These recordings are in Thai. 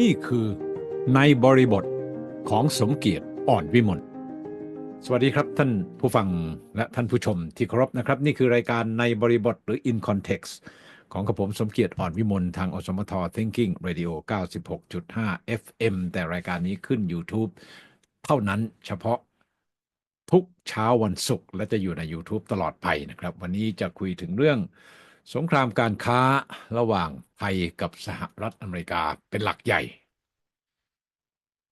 นี่คือในบริบทของสมเกียรติอ่อนวิมลสวัสดีครับท่านผู้ฟังและท่านผู้ชมที่เคารพนะครับ นี่คือรายการในบริบทหรือ In Context ของกระผมสมเกียรติอ่อนวิมลทางอสมท Thinking Radio 96.5 FM แต่รายการนี้ขึ้น YouTube เท่านั้นเฉพาะทุกเช้าวันศุกร์และจะอยู่ใน YouTube ตลอดไปนะครับ วันนี้จะคุยถึงเรื่อง สงครามการค้าระหว่างไทยกับสหรัฐอเมริกาเป็นหลักใหญ่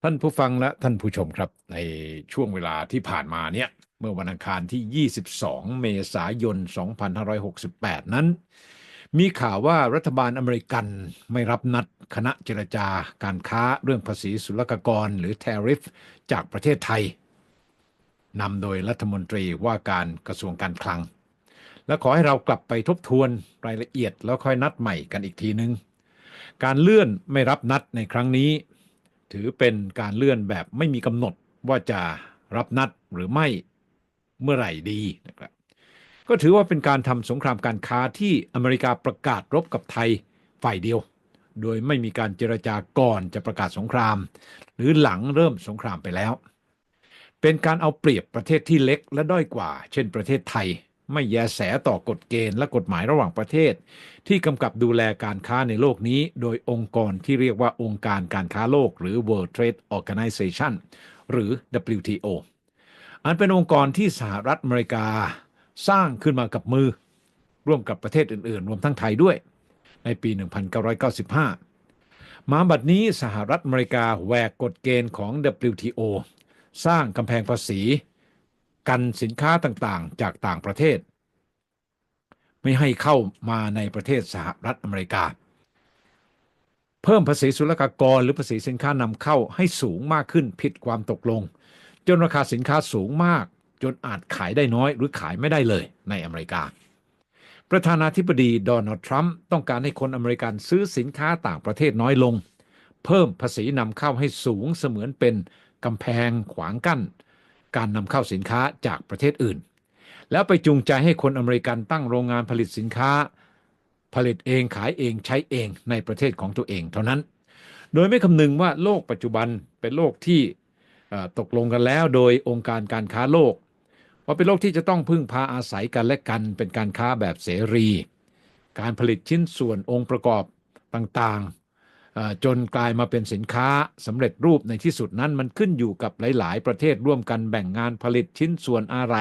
ท่านผู้ฟังและท่านผู้ชมครับในช่วงเวลาที่ผ่านมาเนี่ยเมื่อวันอังคารที่ 22 เมษายน 2568 นั้น มีข่าวว่ารัฐบาลอเมริกันไม่รับนัดคณะเจรจาการค้าเรื่องภาษีศุลกากรหรือ tariff จากประเทศไทยนำโดยรัฐมนตรีว่าการกระทรวงการคลัง และขอให้เรากลับไปทบทวนรายละเอียดแล้วค่อยนัดใหม่กันอีกทีนึง การเลื่อนไม่รับนัดในครั้งนี้ ถือเป็นการเลื่อนแบบไม่มีกำหนดว่าจะรับนัดหรือไม่เมื่อไหร่ดีนะครับก็ถือว่าเป็นการทำสงครามการค้าที่อเมริกาประกาศรบกับไทยฝ่ายเดียว โดยไม่มีการเจรจาก่อนจะประกาศสงคราม หรือหลังเริ่มสงครามไปแล้ว เป็นการเอาเปรียบประเทศที่เล็กและด้อยกว่า เช่นประเทศไทย ไม่แยแสต่อกฎเกณฑ์และกฎหมายระหว่างประเทศ ที่กำกับดูแลการค้าในโลกนี้ โดยองค์กรที่เรียกว่าองค์การการค้าโลก หรือ World Trade Organization หรือ WTO อันเป็นองค์กรที่สหรัฐอเมริกาสร้างขึ้นมากับมือ ร่วมกับประเทศอื่นๆ รวมทั้งไทยด้วย ในปี 1995 มาบัดนี้สหรัฐอเมริกาแหวกกฎเกณฑ์ของ WTO สร้างกำแพงภาษี กันสินค้าต่างๆ จากต่างประเทศ ไม่ให้เข้ามาในประเทศสหรัฐอเมริกา เพิ่มภาษีศุลกากรหรือภาษีสินค้านำเข้าให้สูงมากขึ้นผิดความตกลง จนราคาสินค้าสูงมาก จนอาจขายได้น้อยหรือขายไม่ได้เลยในอเมริกา ประธานาธิบดีโดนัลด์ทรัมป์ต้องการให้คนอเมริกันซื้อสินค้าต่างประเทศน้อยลง เพิ่มภาษีนำเข้าให้สูงเสมือนเป็นกำแพงขวางกั้น การนำเข้าสินค้าจากประเทศอื่น แล้วไปจูงใจให้คนอเมริกันตั้งโรงงานผลิตสินค้า ผลิตเองขายเองใช้เองในประเทศของตัวเองเท่านั้น โดยไม่คำนึงว่าโลกปัจจุบันเป็นโลกที่ตกลงกันแล้วโดยองค์การการค้าโลกว่าเป็นโลกที่จะต้องพึ่งพาอาศัยกันและกันเป็นการค้าแบบเสรี การผลิตชิ้นส่วนองค์ประกอบต่างๆ จนกลายมาเป็นสินค้าสำเร็จรูปในที่สุดนั้นมันขึ้นอยู่กับหลาย ๆ ประเทศร่วมกันแบ่งงานผลิตชิ้นส่วนอะไร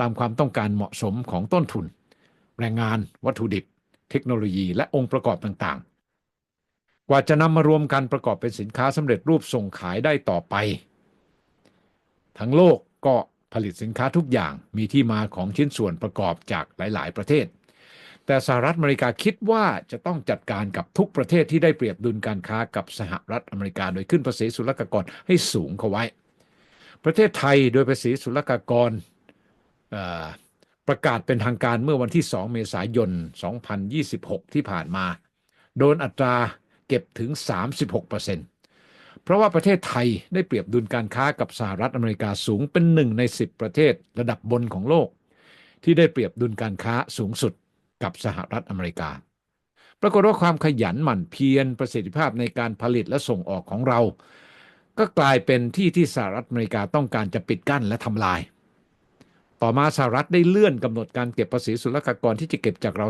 ตามความต้องการเหมาะสมของต้นทุน แรงงานวัตถุดิบ เทคโนโลยี และองค์ประกอบต่างๆ กว่าจะนำมารวมกันประกอบเป็นสินค้าสำเร็จรูปส่งขายได้ต่อไป ทั้งโลกก็ผลิตสินค้าทุกอย่างมีที่มาของชิ้นส่วนประกอบจากหลาย ๆ ประเทศ แต่สหรัฐอเมริกาคิดว่าจะต้องจัดการกับทุกประเทศที่ได้เปรียบดุลการค้ากับสหรัฐอเมริกา โดยขึ้นภาษีศุลกากรให้สูงเข้าไว้ ประเทศไทยโดยภาษีศุลกากรประกาศเป็นทางการเมื่อวันที่ 2 เมษายน 2026 ที่ผ่านมา โดนอัตราเก็บถึง 36%เพราะว่าประเทศไทยได้เปรียบดุลการค้ากับสหรัฐอเมริกาสูงเป็นหนึ่งใน 10 ประเทศระดับบนของโลก ที่ได้เปรียบดุลการค้าสูงสุด กับสหรัฐอเมริกา ปรากฏว่าความขยันหมั่นเพียรประสิทธิภาพในการผลิตและส่งออกของเรา ก็กลายเป็นที่ที่สหรัฐอเมริกาต้องการจะปิดกั้นและทำลาย ต่อมาสหรัฐได้เลื่อนกำหนดการเก็บภาษีศุลกากรที่จะเก็บจากเรา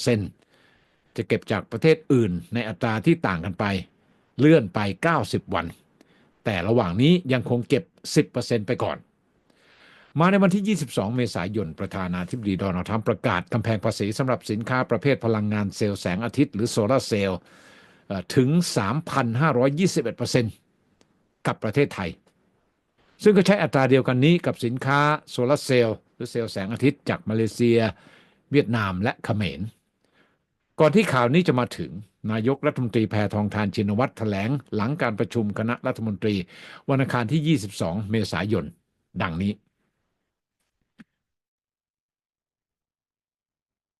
36%จะเก็บจากประเทศอื่นในอัตราที่ต่างกันไป เลื่อนไป 90 วัน แต่ระหว่างนี้ยังคงเก็บ 10%ไปก่อน มาในวันที่ 22 เมษายน ประธานาธิบดีโดนัลด์ทรัมป์ประกาศกำแพงภาษีสำหรับสินค้าประเภทพลังงานเซลล์แสงอาทิตย์หรือโซลาร์เซลล์ถึง 3,521%กับประเทศไทย ซึ่งก็ใช้อัตราเดียวกันนี้กับสินค้าโซลาร์เซลล์หรือเซลล์แสงอาทิตย์จากมาเลเซีย เวียดนามและเขมร ก่อนที่ข่าวนี้จะมาถึง นายกรัฐมนตรีแพทองทานชินวัตรแถลง หลังการประชุมคณะรัฐมนตรี วันอังคารที่ 22 เมษายน ดังนี้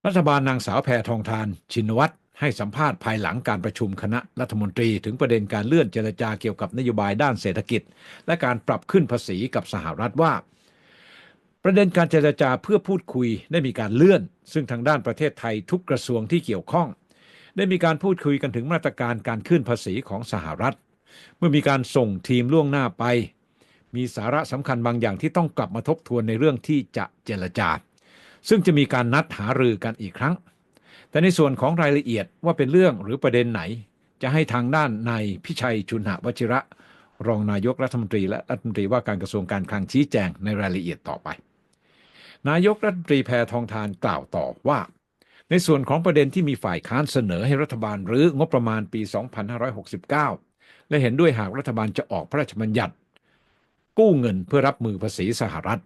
รัฐบาลนางสาวแพทองทาน ชินวัตรให้สัมภาษณ์ภายหลังการประชุมคณะรัฐมนตรีถึงประเด็นการเลื่อนเจรจาเกี่ยวกับนโยบายด้านเศรษฐกิจ และการปรับขึ้นภาษีกับสหรัฐว่า ประเด็นการเจรจาเพื่อพูดคุยได้มีการเลื่อน ซึ่งทางด้านประเทศไทยทุกกระทรวงที่เกี่ยวข้อง ได้มีการพูดคุยกันถึงมาตรการการขึ้นภาษีของสหรัฐ เมื่อมีการส่งทีมล่วงหน้าไป มีสาระสำคัญบางอย่างที่ต้องกลับมาทบทวนในเรื่องที่จะเจรจา ซึ่งจะมีการนัดหารือกันอีกครั้ง แต่ในส่วนของรายละเอียดว่าเป็นเรื่องหรือประเด็นไหน จะให้ทางด้านนายพิชัยชุนหวชิระ รองนายกรัฐมนตรีและรัฐมนตรีว่าการกระทรวงการคลังชี้แจงในรายละเอียดต่อไป นายกรัฐมนตรีแพทองทานกล่าวต่อว่า ในส่วนของประเด็นที่มีฝ่ายค้านเสนอให้รัฐบาลหรืองบประมาณปี 2569 และเห็นด้วยหากรัฐบาลจะออกพระราชบัญญัติ กู้เงินเพื่อรับมือภาษีสหรัฐ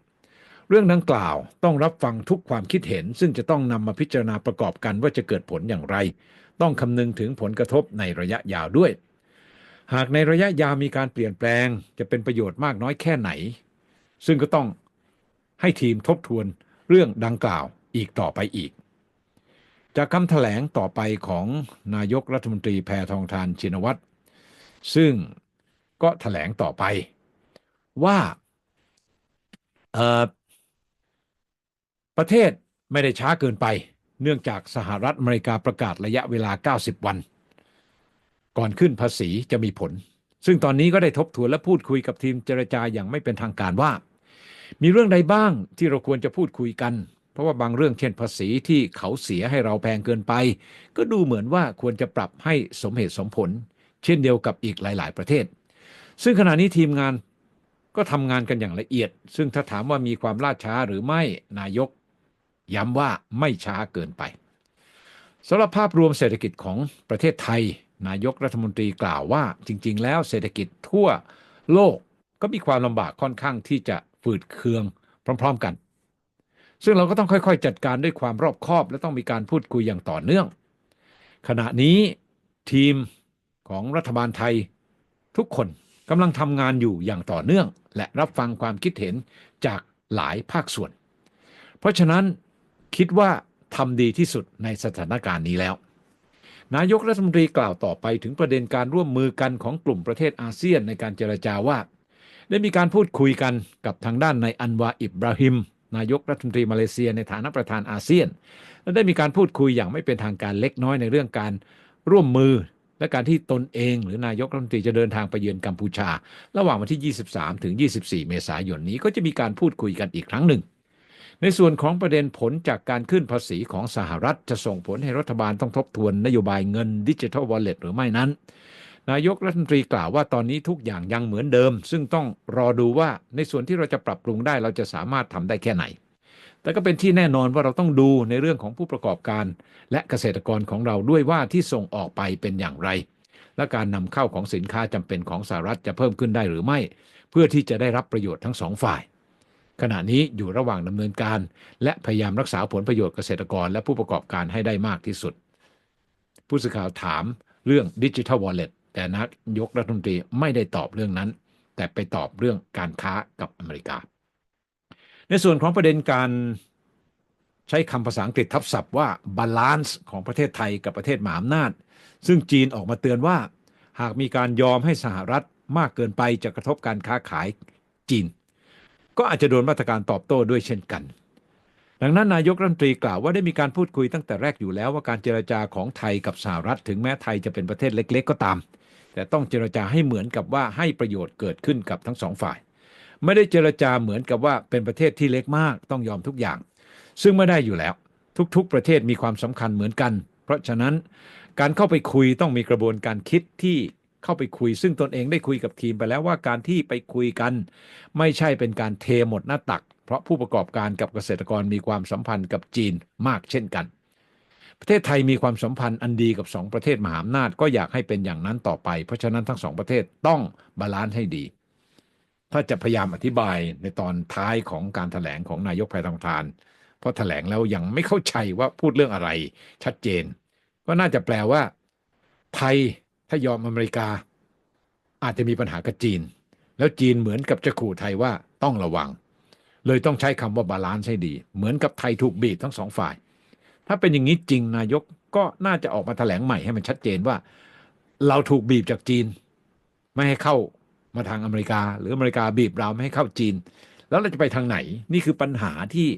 เรื่องดังกล่าวต้องรับฟังทุกความคิดเห็น ซึ่งจะต้องนำมาพิจารณาประกอบกันว่าจะเกิดผลอย่างไร ต้องคำนึงถึงผลกระทบในระยะยาวด้วย หากในระยะยาวมีการเปลี่ยนแปลง จะเป็นประโยชน์มากน้อยแค่ไหน ซึ่งก็ต้องให้ทีมทบทวนเรื่องดังกล่าวอีกต่อไปอีก จากคำแถลงต่อไปของนายกรัฐมนตรีแพทองทานชินวัตรซึ่งก็แถลงต่อไปว่าเอ่อ ประเทศไม่ได้ช้าเกินไป เนื่องจากสหรัฐอเมริกาประกาศระยะเวลา 90 วัน ก่อนขึ้นภาษีจะมีผล ซึ่งตอนนี้ก็ได้ทบทวนและพูดคุยกับทีมเจรจาอย่างไม่เป็นทางการว่า มีเรื่องใดบ้างที่เราควรจะพูดคุยกัน เพราะว่าบางเรื่องเช่นภาษีที่เขาเสียให้เราแพงเกินไป ก็ดูเหมือนว่าควรจะปรับให้สมเหตุสมผล เช่นเดียวกับอีกหลาย ๆ ประเทศ ซึ่งขณะนี้ทีมงานก็ทำงานกันอย่างละเอียด ซึ่งถ้าถามว่ามีความล่าช้าหรือไม่นายก ย้ำว่าไม่ช้าเกินไปสำหรับภาพรวมเศรษฐกิจของประเทศไทย นายกรัฐมนตรีกล่าวว่า จริง ๆ แล้วเศรษฐกิจทั่วโลกก็มีความลำบากค่อนข้างที่จะฝืดเคืองพร้อม ๆ กัน ซึ่งเราก็ต้องค่อยๆ จัดการด้วยความรอบคอบ และต้องมีการพูดคุยอย่างต่อเนื่อง ขณะนี้ทีมของรัฐบาลไทยทุกคนกำลังทำงานอยู่อย่างต่อเนื่อง และรับฟังความคิดเห็นจากหลายภาคส่วน เพราะฉะนั้น คิดว่าทำดีที่สุดในสถานการณ์นี้แล้ว นายกรัฐมนตรีกล่าวต่อไปถึงประเด็นการร่วมมือกันของกลุ่มประเทศอาเซียนในการเจรจาว่า ได้มีการพูดคุยกันกับทางด้านในอันวาอิบราฮิมนายกรัฐมนตรีมาเลเซียในฐานะประธานอาเซียน และได้มีการพูดคุยอย่างไม่เป็นทางการเล็กน้อยในเรื่องการร่วมมือและการที่ตนเองหรือนายกรัฐมนตรีจะเดินทางไปเยือนกัมพูชา ระหว่างวันที่ 23 ถึง 24 เมษายนนี้ก็จะมีการพูดคุยกันอีกครั้งหนึ่ง ในส่วนของประเด็นผลจากการขึ้นภาษีของสหรัฐจะส่งผลให้รัฐบาลต้องทบทวนนโยบายเงินดิจิทัลวอลเล็ตหรือไม่นั้น นายกรัฐมนตรีกล่าวว่าตอนนี้ทุกอย่างยังเหมือนเดิม ซึ่งต้องรอดูว่าในส่วนที่เราจะปรับปรุงได้เราจะสามารถทำได้แค่ไหน แต่ก็เป็นที่แน่นอนว่าเราต้องดูในเรื่องของผู้ประกอบการ และเกษตรกรของเราด้วยว่าที่ส่งออกไปเป็นอย่างไร และการนำเข้าของสินค้าจำเป็นของสหรัฐจะเพิ่มขึ้นได้หรือไม่ เพื่อที่จะได้รับประโยชน์ทั้งสองฝ่าย ขณะนี้อยู่ระหว่างดำเนินการ และพยายามรักษาผลประโยชน์เกษตรกร และผู้ประกอบการให้ได้มากที่สุด ผู้สื่อข่าวถามเรื่องดิจิทัลวอลเล็ตแต่นายกรัฐมนตรีไม่ได้ตอบเรื่องนั้น แต่ไปตอบเรื่องการค้ากับอเมริกา ในส่วนของประเด็นการใช้คำภาษาอังกฤษทับศัพท์ว่าบาลานซ์ของประเทศไทยกับประเทศมหาอำนาจ ซึ่งจีนออกมาเตือนว่า หากมีการยอมให้สหรัฐมากเกินไปจะกระทบการค้าขายจีน ก็อาจจะโดนมาตรการตอบโต้ด้วยเช่นกัน ดังนั้นนายกรัฐมนตรีกล่าวว่าได้มีการพูดคุยตั้งแต่แรกอยู่แล้วว่าการเจรจาของไทยกับสหรัฐ ถึงแม้ไทยจะเป็นประเทศเล็ก ๆ ก็ตาม แต่ต้องเจรจาให้เหมือนกับว่าให้ประโยชน์เกิดขึ้นกับทั้งสองฝ่าย ไม่ได้เจรจาเหมือนกับว่าเป็นประเทศที่เล็กมากต้องยอมทุกอย่าง ซึ่งไม่ได้อยู่แล้ว ทุกๆ ประเทศมีความสำคัญเหมือนกัน เพราะฉะนั้นการเข้าไปคุยต้องมีกระบวนการคิดที่ เข้าไปคุย ซึ่งตนเองได้คุยกับทีมไปแล้วว่าการที่ไปคุยกัน ไม่ใช่เป็นการเทหมดหน้าตัก เพราะผู้ประกอบการกับเกษตรกรมีความสัมพันธ์กับจีนมากเช่นกัน ประเทศไทยมีความสัมพันธ์อันดีกับสองประเทศมหาอำนาจก็อยากให้เป็นอย่างนั้นต่อไป เพราะฉะนั้นทั้งสองประเทศต้องบาลานซ์ให้ดี ถ้าจะพยายามอธิบายในตอนท้ายของการถแถลงของนายกแพทองทาน เพราะถแถลงแล้วยังไม่เข้าใจว่าพูดเรื่องอะไรชัดเจน ก็น่าจะแปลว่า ไทย ถ้ายอมอเมริกา อาจจะมีปัญหากับจีน แล้วจีนเหมือนกับจะขู่ไทยว่าต้องระวัง เลยต้องใช้คำว่าบาลานซ์ให้ดี เหมือนกับไทยถูกบีบทั้งสองฝ่าย ถ้าเป็นอย่างนี้จริงนายกก็น่าจะออกมาแถลงใหม่ให้มันชัดเจนว่า เราถูกบีบจากจีน ไม่ให้เข้ามาทางอเมริกา หรืออเมริกาบีบเราไม่ให้เข้าจีน แล้วเราจะไปทางไหน นี่คือปัญหาที่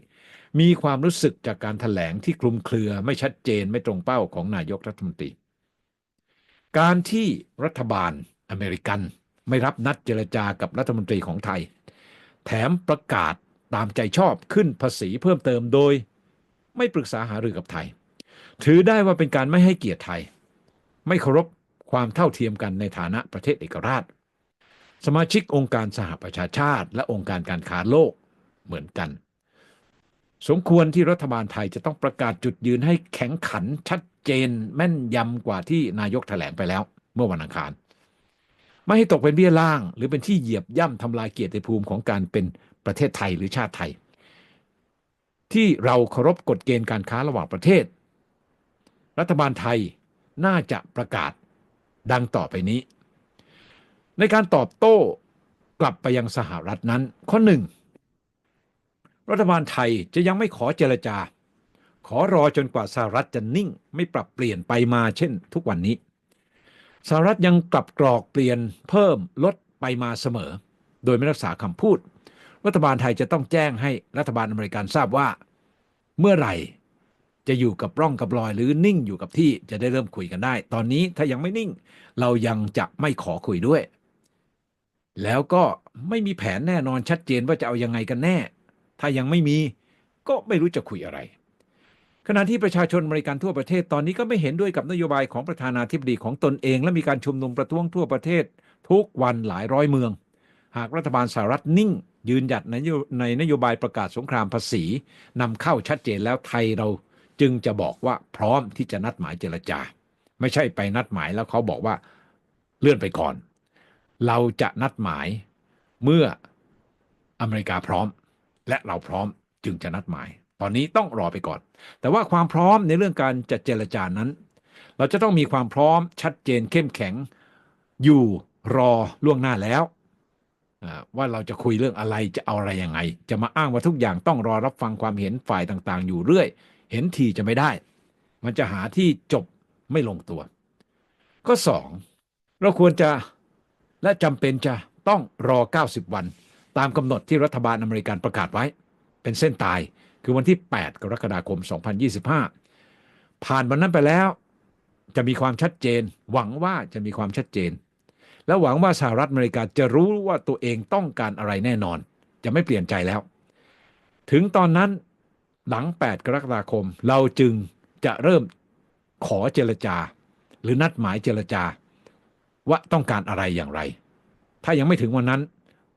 มีความรู้สึกจากการถแถลงที่คลุมเครือไม่ชัดเจนไม่ตรงเป้าของนายกรัฐมนตรี การที่รัฐบาลอเมริกันไม่รับนัดเจรจากับรัฐมนตรีของไทย แถมประกาศตามใจชอบขึ้นภาษีเพิ่มเติมโดย ไม่ปรึกษาหารือกับไทย ถือได้ว่าเป็นการไม่ให้เกียรติไทย ไม่เคารพความเท่าเทียมกันในฐานะประเทศเอกราช สมาชิกองค์การสหประชาชาติ และองค์การการค้าโลกเหมือนกัน สมควรที่รัฐบาลไทยจะต้องประกาศจุดยืนให้แข็งขันชัด เจนแม่นยำกว่าที่นายกแถลงไปแล้ว เมื่อวันอังคาร ไม่ให้ตกเป็นเบี้ยล่าง หรือเป็นที่เหยียบย่ำทำลายเกียรติภูมิของการเป็นประเทศไทยหรือชาติไทย ที่เราเคารพกฎเกณฑ์การค้าระหว่างประเทศ รัฐบาลไทยน่าจะประกาศดังต่อไปนี้ ในการตอบโต้กลับไปยังสหรัฐนั้น ข้อหนึ่งรัฐบาลไทยจะยังไม่ขอเจรจา ขอรอจนกว่าสหรัฐจะนิ่ง ไม่ปรับเปลี่ยนไปมาเช่น ทุกวันนี้สหรัฐยังกลับกรอกเปลี่ยนเพิ่มลดไปมาเสมอ โดยไม่รักษาคำพูด รัฐบาลไทยจะต้องแจ้งให้รัฐบาลอเมริกันทราบว่า เมื่อไหร่จะอยู่กับร่องกับรอยหรือนิ่งอยู่กับที่จะได้เริ่มคุยกันได้ ตอนนี้ถ้ายังไม่นิ่ง เรายังจะไม่ขอคุยด้วย แล้วก็ไม่มีแผนแน่นอนชัดเจนว่าจะเอายังไงกันแน่ ถ้ายังไม่มีก็ไม่รู้จะคุยอะไร ขณะที่ประชาชนอเมริกันทั่วประเทศตอนนี้ก็ไม่เห็นด้วยกับนโยบายของประธานาธิบดีของตนเอง และมีการชุมนุมประท้วงทั่วประเทศ ทุกวันหลายร้อยเมือง หากรัฐบาลสหรัฐนิ่ง ยืนหยัดในในนโยบายประกาศสงครามภาษีนำเข้าชัดเจนแล้วไทยเราจึงจะบอกว่าพร้อมที่จะนัดหมายเจรจา ไม่ใช่ไปนัดหมายแล้วเขาบอกว่าเลื่อนไปก่อน เราจะนัดหมายเมื่ออเมริกาพร้อม และเราพร้อมจึงจะนัดหมาย ตอนนี้ต้องรอไปก่อน แต่ว่าความพร้อมในเรื่องการจะเจรจานั้น เราจะต้องมีความพร้อมชัดเจนเข้มแข็ง อยู่รอล่วงหน้าแล้วว่าเราจะคุยเรื่องอะไรจะเอาอะไรยังไง จะมาอ้างว่าทุกอย่างต้องรอรับฟังความเห็นฝ่ายต่างๆ อยู่เรื่อย เห็นทีจะไม่ได้ มันจะหาที่จบไม่ลงตัวข้อสองเราควรจะและจำเป็นจะต้องรอ 90 วัน ตามกำหนดที่รัฐบาลอเมริกันประกาศไว้ เป็นเส้นตาย คือวันที่ 8 กรกฎาคม 2025 ผ่านวันนั้นไปแล้ว จะมีความชัดเจน หวังว่าจะมีความชัดเจน และหวังว่าสหรัฐอเมริกาจะรู้ว่าตัวเองต้องการอะไรแน่นอน จะไม่เปลี่ยนใจแล้ว ถึงตอนนั้นหลัง 8 กรกฎาคม เราจึงจะเริ่มขอเจรจา หรือนัดหมายเจรจา ว่าต้องการอะไรอย่างไร ถ้ายังไม่ถึงวันนั้น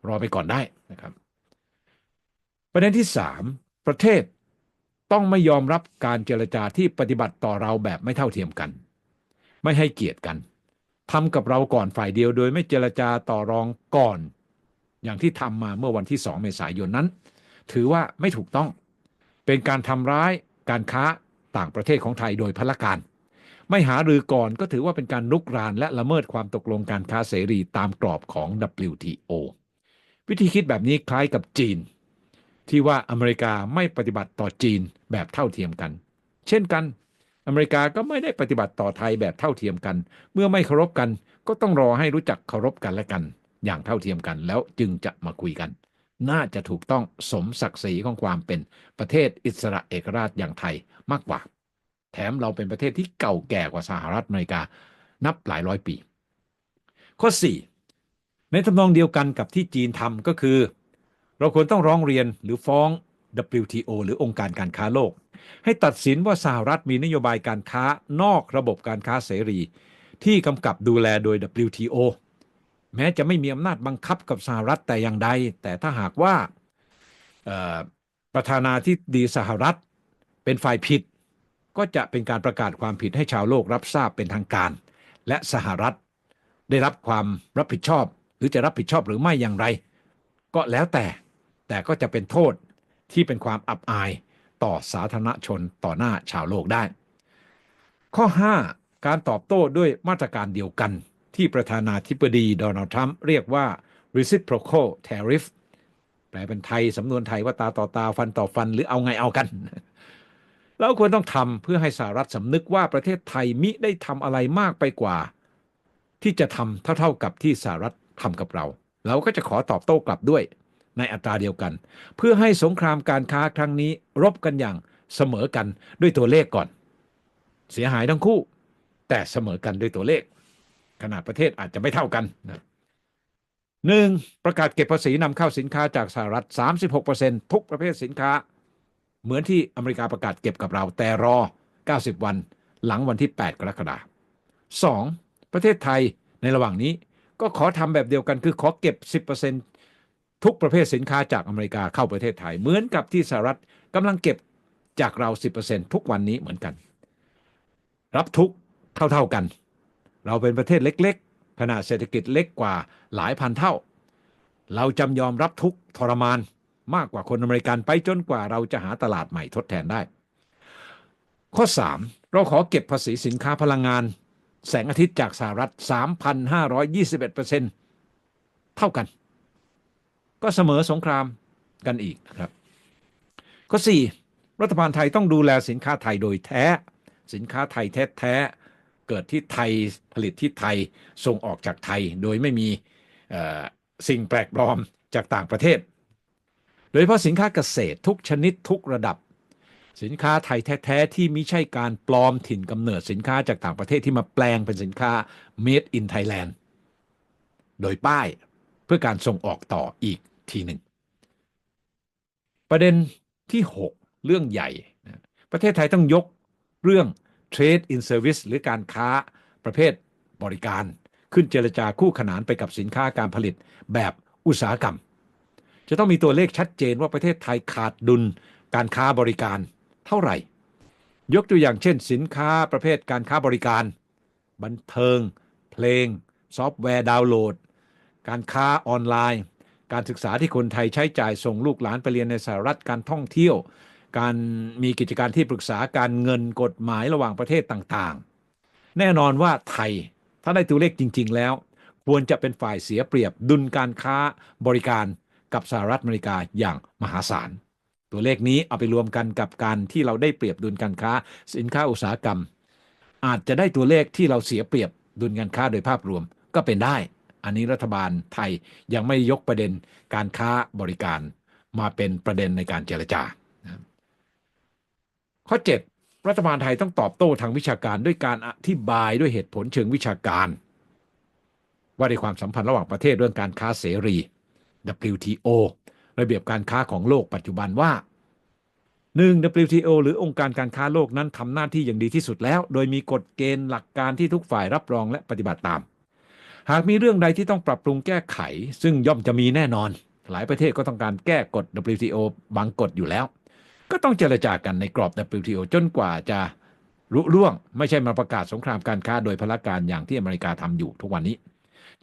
รอไปก่อนได้นะครับ ประเด็นที่ 3 ประเทศต้องไม่ยอมรับการเจรจาที่ปฏิบัติต่อเราแบบไม่เท่าเทียมกัน ไม่ให้เกียรติกันทำกับเราก่อนฝ่ายเดียวโดยไม่เจรจาต่อรองก่อน อย่างที่ทำมาเมื่อวันที่ 2 เมษายนนั้น ถือว่าไม่ถูกต้อง เป็นการทำร้ายการค้าต่างประเทศของไทยโดยพลการ ไม่หารือก่อนก็ถือว่าเป็นการลุกรานและละเมิดความตกลงการค้าเสรีตามกรอบของ WTO วิธีคิดแบบนี้คล้ายกับจีน ที่ว่าอเมริกาไม่ปฏิบัติต่อจีนแบบเท่าเทียมกัน เช่นกัน อเมริกาก็ไม่ได้ปฏิบัติต่อไทยแบบเท่าเทียมกัน เมื่อไม่เคารพกัน ก็ต้องรอให้รู้จักเคารพกันและกัน อย่างเท่าเทียมกันแล้วจึงจะมาคุยกัน น่าจะถูกต้องสมศักดิ์ศรีของความเป็นประเทศอิสระเอกราชอย่างไทยมากกว่า แถมเราเป็นประเทศที่เก่าแก่กว่าสหรัฐอเมริกานับหลายร้อยปี ข้อ 4 ในทำนองเดียวกันกับที่จีนทำก็คือ เราควรต้องร้องเรียนหรือฟ้อง WTO หรือองค์การการค้าโลก ให้ตัดสินว่าสหรัฐมีนโยบายการค้านอกระบบการค้าเสรี ที่กำกับดูแลโดย WTO แม้จะไม่มีอำนาจบังคับกับสหรัฐแต่อย่างใด แต่ถ้าหากว่าประธานาธิบดีสหรัฐเป็นฝ่ายผิด ก็จะเป็นการประกาศความผิดให้ชาวโลกรับทราบเป็นทางการ และสหรัฐได้รับความรับผิดชอบ หรือจะรับผิดชอบหรือไม่อย่างไร ก็แล้วแต่ แต่ก็จะเป็นโทษที่เป็นความอับอายต่อสาธารณชนต่อหน้าชาวโลกได้ ข้อ 5 การตอบโต้ด้วยมาตรการเดียวกัน ที่ประธานาธิบดีโดนัลด์ทรัมป์เรียกว่า reciprocal tariff แปลเป็นไทย สำนวนไทยว่าตาต่อตาฟันต่อฟันหรือเอาไงเอากันเราควรต้องทำเพื่อให้สหรัฐสำนึกว่าประเทศไทยมิได้ทำอะไรมากไปกว่า ที่จะทำเท่าๆกับที่สหรัฐทำกับเรา เราก็จะขอตอบโต้กลับด้วย ในอัตราเดียวกัน เพื่อให้สงครามการค้าครั้งนี้รบกันอย่างเสมอกันด้วยตัวเลขก่อน เสียหายทั้งคู่ แต่เสมอกันด้วยตัวเลข ขนาดประเทศอาจจะไม่เท่ากันนะหนึ่งประกาศเก็บภาษีนำเข้าสินค้าจากสหรัฐ 36%ทุกประเภทสินค้า เหมือนที่อเมริกาประกาศเก็บกับเราแต่รอ 90 วันหลังวันที่ 8 กรกฎาคม 2. ประเทศไทยในระหว่างนี้ก็ขอทำแบบเดียวกันคือขอเก็บ 10% ทุกประเภทสินค้าจากอเมริกาเข้าประเทศไทย เหมือนกับที่สหรัฐกำลังเก็บจากเรา 10%ทุกวันนี้เหมือนกัน รับทุกเท่าๆกัน เราเป็นประเทศเล็กๆ ขนาดเศรษฐกิจเล็กกว่าหลายพันเท่า เราจำยอมรับทุกทรมานมากกว่าคนอเมริกันไปจนกว่าเราจะหาตลาดใหม่ทดแทนได้ ข้อ 3 เราขอเก็บภาษีสินค้าพลังงาน แสงอาทิตย์จากสหรัฐ 3,521%เท่ากัน ก็เสมอสงครามกันอีกนะครับข้อ4รัฐบาลไทยต้องดูแลสินค้าไทยโดยแท้ สินค้าไทยแท้ๆเกิดที่ไทยผลิตที่ไทยส่งออกจากไทย โดยไม่มีสิ่งแปลกปลอมจากต่างประเทศ โดยเฉพาะสินค้าเกษตรทุกชนิดทุกระดับ สินค้าไทยแท้ๆที่มิใช่การปลอมถิ่นกำเนิดสินค้าจากต่างประเทศที่มาแปลงเป็นสินค้า made in Thailand โดยป้ายเพื่อการส่งออกต่ออีก ทีหนึ่ง ประเด็นที่ 6 เรื่องใหญ่ ประเทศไทยต้องยกเรื่อง Trade in Service หรือการค้าประเภทบริการ ขึ้นเจรจาคู่ขนานไปกับสินค้าการผลิตแบบอุตสาหกรรม จะต้องมีตัวเลขชัดเจนว่าประเทศไทยขาดดุลการค้าบริการเท่าไหร่ ยกตัวอย่างเช่น สินค้าประเภทการค้าบริการ บันเทิง เพลง ซอฟต์แวร์ดาวน์โหลด การค้าออนไลน์ การศึกษาที่คนไทยใช้จ่ายส่งลูกหลานไปเรียนในสหรัฐการท่องเที่ยว การมีกิจการที่ปรึกษาการเงินกฎหมายระหว่างประเทศต่างๆ แน่นอนว่าไทยถ้าได้ตัวเลขจริง ๆ แล้ว ควรจะเป็นฝ่ายเสียเปรียบดุลการค้าบริการกับสหรัฐอเมริกาอย่างมหาศาล ตัวเลขนี้เอาไปรวมกันกับการที่เราได้เปรียบดุลการค้าสินค้าอุตสาหกรรม อาจจะได้ตัวเลขที่เราเสียเปรียบดุลการค้าโดยภาพรวมก็เป็นได้ อันนี้รัฐบาลไทยยังไม่ยกประเด็นการค้าบริการมาเป็นประเด็นในการเจรจา ข้อ 7 รัฐบาลไทยต้องตอบโต้ทางวิชาการด้วยการอธิบายด้วยเหตุผลเชิงวิชาการ ว่าในความสัมพันธ์ระหว่างประเทศเรื่องการค้าเสรี WTO ระเบียบการค้าของโลกปัจจุบันว่า 1. WTO หรือองค์การการค้าโลกนั้นทำหน้าที่อย่างดีที่สุดแล้ว โดยมีกฎเกณฑ์หลักการที่ทุกฝ่ายรับรองและปฏิบัติตาม หากมีเรื่องใดที่ต้องปรับปรุงแก้ไข ซึ่งย่อมจะมีแน่นอน หลายประเทศก็ต้องการแก้กฎ WTO บางกฎอยู่แล้ว ก็ต้องเจรจากันในกรอบ WTO จนกว่าจะรุล่วง ไม่ใช่มาประกาศสงครามการค้าโดยพละการอย่างที่อเมริกาทำอยู่ทุกวันนี้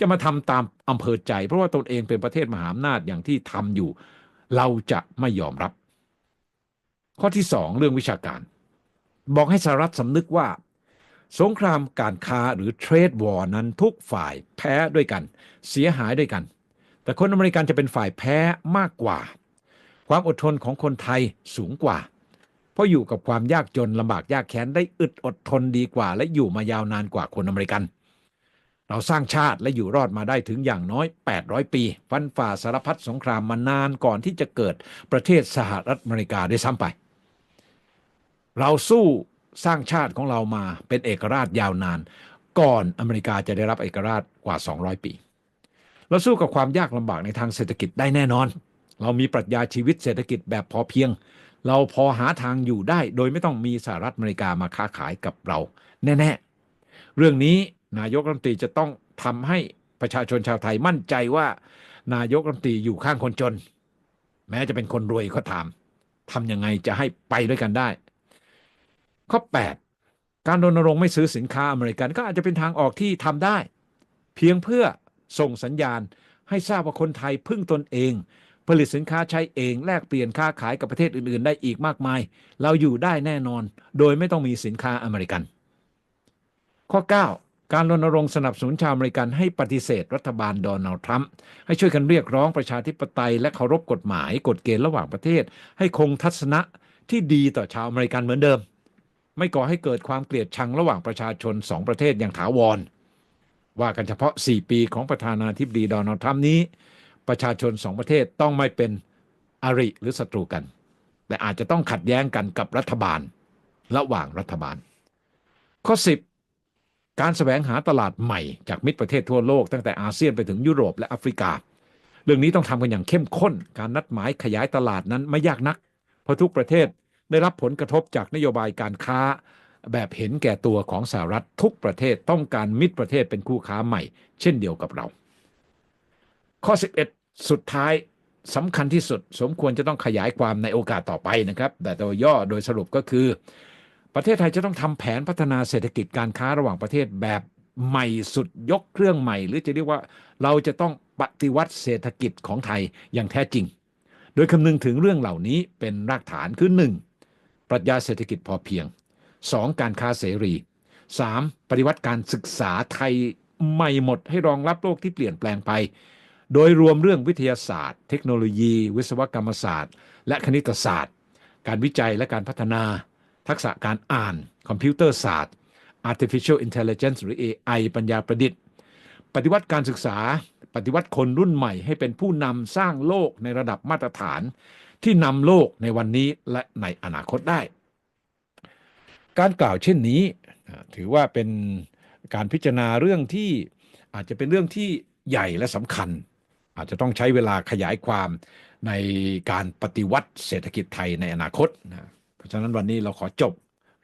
จะมาทำตามอำเภอใจ เพราะว่าตนเองเป็นประเทศมหาอำนาจอย่างที่ทำอยู่ เราจะไม่ยอมรับ ข้อที่สองเรื่องวิชาการ บอกให้สหรัฐสำนึกว่า สงครามการค้าหรือเทรดวอร์นั้นทุกฝ่ายแพ้ด้วยกัน เสียหายด้วยกัน แต่คนอเมริกันจะเป็นฝ่ายแพ้มากกว่า ความอดทนของคนไทยสูงกว่า เพราะอยู่กับความยากจนลำบากยากแค้นได้อึดอดทนดีกว่า และอยู่มายาวนานกว่าคนอเมริกัน เราสร้างชาติและอยู่รอดมาได้ถึงอย่างน้อย 800 ปีฟันฝ่าสารพัดสงครามมานานก่อนที่จะเกิดประเทศสหรัฐอเมริกาด้วยซ้ำไป เราสู้ สร้างชาติของเรามาเป็นเอกราชยาวนาน ก่อนอเมริกาจะได้รับเอกราชกว่า 200 ปีเราสู้กับความยากลำบากในทางเศรษฐกิจได้แน่นอน เรามีปรัชญาชีวิตเศรษฐกิจแบบพอเพียง เราพอหาทางอยู่ได้ โดยไม่ต้องมีสหรัฐอเมริกามาค้าขายกับเรา แน่ ๆ เรื่องนี้นายกรัฐมนตรีจะต้องทำให้ประชาชนชาวไทยมั่นใจว่า นายกรัฐมนตรีอยู่ข้างคนจน แม้จะเป็นคนรวยก็ตามทำยังไงจะให้ไปด้วยกันได้ ข้อ 8 การรณรงค์ไม่ซื้อสินค้าอเมริกัน ก็อาจจะเป็นทางออกที่ทำได้ เพียงเพื่อส่งสัญญาณ ให้ทราบว่าคนไทยพึ่งตนเอง ผลิตสินค้าใช้เองแลกเปลี่ยนค้าขายกับประเทศอื่น ๆ ได้อีกมากมาย เราอยู่ได้แน่นอน โดยไม่ต้องมีสินค้าอเมริกัน ข้อ 9การรณรงค์สนับสนุนชาวอเมริกันให้ปฏิเสธรัฐบาลโดนัลด์ทรัมป์ให้ช่วยกันเรียกร้องประชาธิปไตย และเคารพกฎหมายกฎเกณฑ์ระหว่างประเทศ ให้คงทัศนะที่ดีต่อชาวอเมริกันเหมือนเดิม ไม่ก่อให้เกิดความเกลียดชังระหว่างประชาชนสองประเทศอย่างถาวร ว่ากันเฉพาะ 4 ปีของประธานาธิบดีโดนัลด์ทรัมป์นี้ ประชาชนสองประเทศต้องไม่เป็นอริหรือศัตรูกัน แต่อาจจะต้องขัดแย้งกันกับรัฐบาล ระหว่างรัฐบาล ข้อ 10 การแสวงหาตลาดใหม่จากมิตรประเทศทั่วโลกตั้งแต่อาเซียนไปถึงยุโรปและแอฟริกา เรื่องนี้ต้องทำกันอย่างเข้มข้น การนัดหมายขยายตลาดนั้นไม่ยากนัก เพราะทุกประเทศ ได้รับผลกระทบจากนโยบายการค้า แบบเห็นแก่ตัวของสหรัฐทุกประเทศต้องการมิตรประเทศเป็นคู่ค้าใหม่ เช่นเดียวกับเรา ข้อ 11 สุดท้ายสำคัญที่สุดสมควรจะต้องขยายความในโอกาสต่อไปนะครับ แต่โดยย่อโดยสรุปก็คือ ประเทศไทยจะต้องทำแผนพัฒนาเศรษฐกิจการค้าระหว่างประเทศแบบใหม่สุดยกเครื่องใหม่ หรือจะเรียกว่าเราจะต้องปฏิวัติเศรษฐกิจของไทยอย่างแท้จริง โดยคำนึงถึงเรื่องเหล่านี้เป็นรากฐานคือ 1. ป รัชญาเศรษฐกิจพอเพียง 2. การค้าเสรี 3. ปฏิวัติการศึกษาไทยใหม่หมดให้รองรับโลกที่เปลี่ยนแปลงไป โดยรวมเรื่องวิทยาศาสตร์ เทคโนโลยี วิศวกรรมศาสตร์ และคณิตศาสตร์ การวิจัยและการพัฒนา ทักษะการอ่าน คอมพิวเตอร์ศาสตร์ artificial intelligence หรือ AI ปัญญาประดิษฐ์ ปฏิวัติการศึกษา ปฏิวัติคนรุ่นใหม่ให้เป็นผู้นำสร้างโลกในระดับมาตรฐาน ที่นำโลกในวันนี้และในอนาคตได้ การกล่าวเช่นนี้ถือว่าเป็นการพิจารณาเรื่องที่อาจจะเป็นเรื่องที่ใหญ่และสำคัญ อาจจะต้องใช้เวลาขยายความในการปฏิวัติเศรษฐกิจไทยในอนาคตนะเพราะฉะนั้นวันนี้เราขอจบ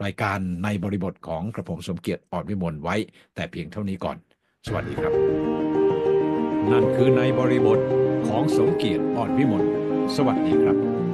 รายการในบริบทของกระผมสมเกียรติอ่อนวิมลไว้ แต่เพียงเท่านี้ก่อน สวัสดีครับ นั่นคือในบริบทของสมเกียรติอ่อนวิมล สวัสดีครับ